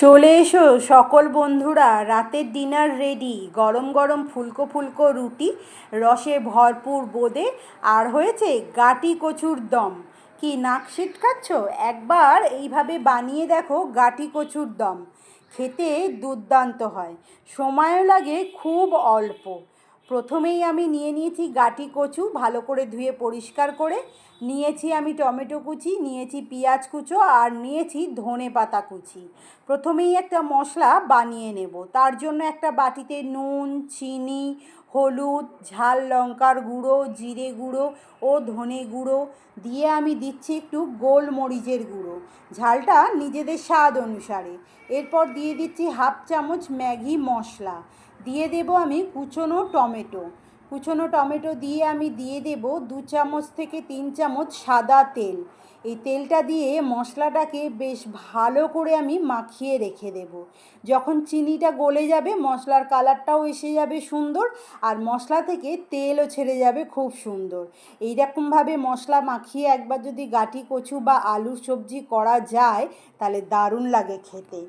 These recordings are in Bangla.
চলে এসো সকল বন্ধুরা, রাতের ডিনার রেডি গরম গরম ফুলকো ফুলকো রুটি, রসে ভরপুর বোদে, আর হয়েছে গাটি কচুর দম। কি নাক খাচ্ছ? একবার এইভাবে বানিয়ে দেখো গাটি কচুর দম। খেতে দুর্দান্ত হয়। সময়ও লাগে খুব অল্প। প্রথমেই আমি নিয়ে নিয়েছি গাটি কচু, ভালো করে ধুয়ে পরিষ্কার করে। নিয়েছি আমি টমেটো কুচি, নিয়েছি পেঁয়াজ কুচো আর নিয়েছি ধনে পাতা কুচি। প্রথমেই একটা মশলা বানিয়ে নেব। তার জন্য একটা বাটিতে নুন, চিনি, হলুদ, ঝাল লঙ্কার গুঁড়ো, জিরে গুঁড়ো ও ধনে গুঁড়ো দিয়ে আমি দিচ্ছি একটু গোলমরিচের গুঁড়ো। ঝালটা নিজেদের স্বাদ অনুসারে। এরপর দিয়ে দিচ্ছি হাফ চামচ ম্যাগি মশলা। দিয়ে দেব আমি কুচনো টমেটো। কুচনো টমেটো দিয়ে আমি দিয়ে দেব দু চামচ থেকে তিন চামচ সাদা তেল। এই তেলটা দিয়ে মশলাটাকে বেশ ভালো করে আমি মাখিয়ে রেখে দেব। যখন চিনিটা গলে যাবে, মশলার কালারটাও এসে যাবে সুন্দর আর মশলা থেকে তেলও ছেড়ে যাবে খুব সুন্দর। এই রকমভাবে মশলা মাখিয়ে একবার যদি গাটি কচু বা আলুর সবজি করা যায়, তাহলে দারুণ লাগে খেতে।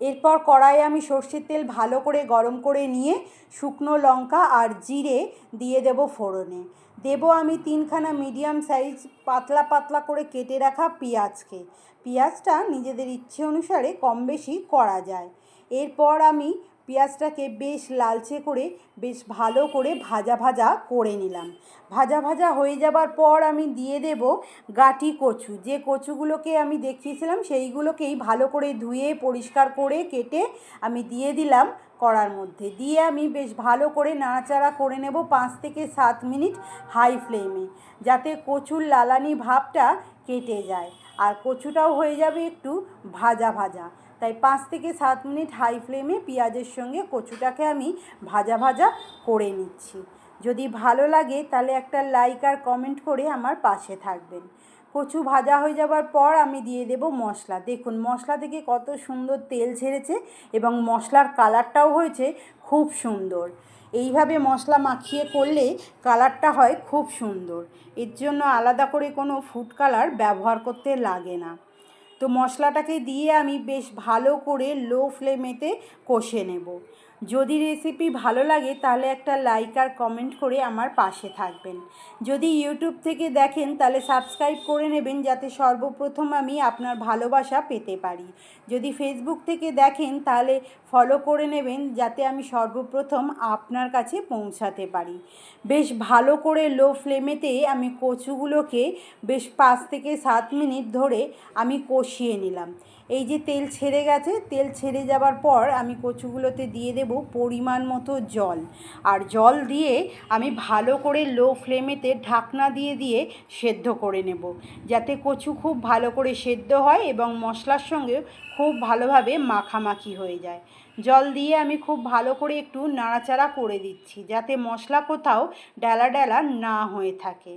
এরপর কড়াইয়ে আমি সর্ষের তেল ভালো করে গরম করে নিয়ে শুকনো লঙ্কা আর জিরে দিয়ে দেব ফোড়নে। দেব আমি তিনখানা মিডিয়াম সাইজ পাতলা পাতলা করে কেটে রাখা পেঁয়াজকে। পেঁয়াজটা নিজেদের ইচ্ছে অনুসারে কম বেশি করা যায়। এরপর আমি পেঁয়াজটাকে বেশ লালচে করে, বেশ ভালো করে ভাজা ভাজা করে নিলাম। ভাজা ভাজা হয়ে যাবার পর আমি দিয়ে দেব গাটি কচু। যে কচুগুলোকে আমি দেখিয়েছিলাম, সেইগুলোকেই ভালো করে ধুয়ে, পরিষ্কার করে কেটে আমি দিয়ে দিলাম কড়ার মধ্যে। দিয়ে আমি বেশ ভালো করে নাড়াচাড়া করে নেব পাঁচ থেকে সাত মিনিট হাই ফ্লেমে, যাতে কচুর লালানি ভাবটা কেটে যায়। আর কচুটাও হয়ে যাবে একটু ভাজা ভাজা। তাই পাঁচ থেকে সাত মিনিট হাই ফ্লেমে পেঁয়াজের সঙ্গে কচুটাকে আমি ভাজা ভাজা করে নিচ্ছি। যদি ভালো লাগে তাহলে একটা লাইক আর কমেন্ট করে আমার পাশে থাকবেন। কচু ভাজা হয়ে যাবার পর আমি দিয়ে দেব মশলা। দেখুন, মশলা থেকে কত সুন্দর তেল ছেড়েছে এবং মশলার কালারটাও হয়েছে খুব সুন্দর। এইভাবে মশলা মাখিয়ে করলে কালারটা হয় খুব সুন্দর। এর জন্য আলাদা করে কোনো ফুড কালার ব্যবহার করতে লাগে না। তো মশলাটাকে দিয়ে আমি বেশ ভালো করে লো ফ্লেমেতে কষে নেব। যদি রেসিপি ভালো লাগে, তাহলে একটা লাইক আর কমেন্ট করে আমার পাশে থাকবেন। যদি ইউটিউব থেকে দেখেন, তাহলে সাবস্ক্রাইব করে নেবেন, যাতে সর্বপ্রথম আমি আপনার ভালোবাসা পেতে পারি। যদি ফেসবুক থেকে দেখেন, তাহলে ফলো করে নেবেন, যাতে আমি সর্বপ্রথম আপনার কাছে পৌঁছাতে পারি। বেশ ভালো করে লো ফ্লেমেতে আমি কচুগুলোকে বেশ পাঁচ থেকে সাত মিনিট ধরে আমি কষিয়ে নিলাম। এই যে তেল ছেড়ে গেছে, তেল ছেড়ে যাবার পর আমি কচুগুলোতে দিয়ে দেব পরিমাণ মতো জল। আর জল দিয়ে আমি ভালো করে লো ফ্লেমেতে ঢাকনা দিয়ে দিয়ে সেদ্ধ করে নেব। যাতে কচু খুব ভালো করে সেদ্ধ হয় এবং মশলার সঙ্গে খুব ভালোভাবে মাখামাখি হয়ে যায়। জল দিয়ে আমি খুব ভালো করে একটু নাড়াচাড়া করে দিচ্ছি যাতে মশলা কোথাও ডালা ডালা না হয়ে থাকে।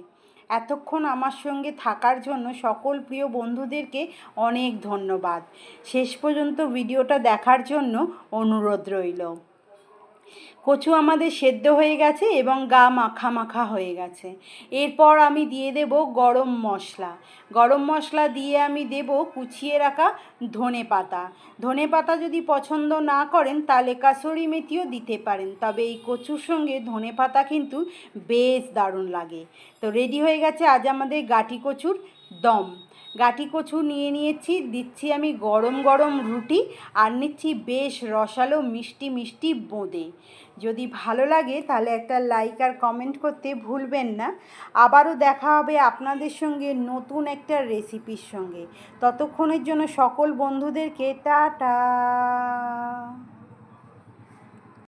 এতক্ষণ আমার সঙ্গে থাকার জন্য সকল প্রিয় বন্ধুদেরকে অনেক ধন্যবাদ। শেষ পর্যন্ত ভিডিওটা দেখার জন্য অনুরোধ রইল। কচু আমাদের সেদ্ধ হয়ে গেছে এবং গা মাখা মাখা হয়ে গেছে। এরপর আমি দিয়ে দেব গরম মশলা। গরম মশলা দিয়ে আমি দেব কুচিয়ে রাখা ধনে পাতা। ধনে পাতা যদি পছন্দ না করেন, তাহলে কাসরি মেথিও দিতে পারেন। তবে এই কচুর সঙ্গে ধনে পাতা কিন্তু বেশ দারুণ লাগে। তো রেডি হয়ে গেছে আজ আমাদের গাটি কচুর দম গাটি কচু নিয়ে নিয়েছি, দিচ্ছি আমি গরম গরম রুটি আর নিচ্ছি বেশ রসালো মিষ্টি মিষ্টি বোঁদে। যদি ভালো লাগে তাহলে একটা লাইক আর কমেন্ট করতে ভুলবেন না। আবারও দেখা হবে আপনাদের সঙ্গে নতুন একটা রেসিপির সঙ্গে। ততক্ষণের জন্য সকল বন্ধুদেরকে টাটা।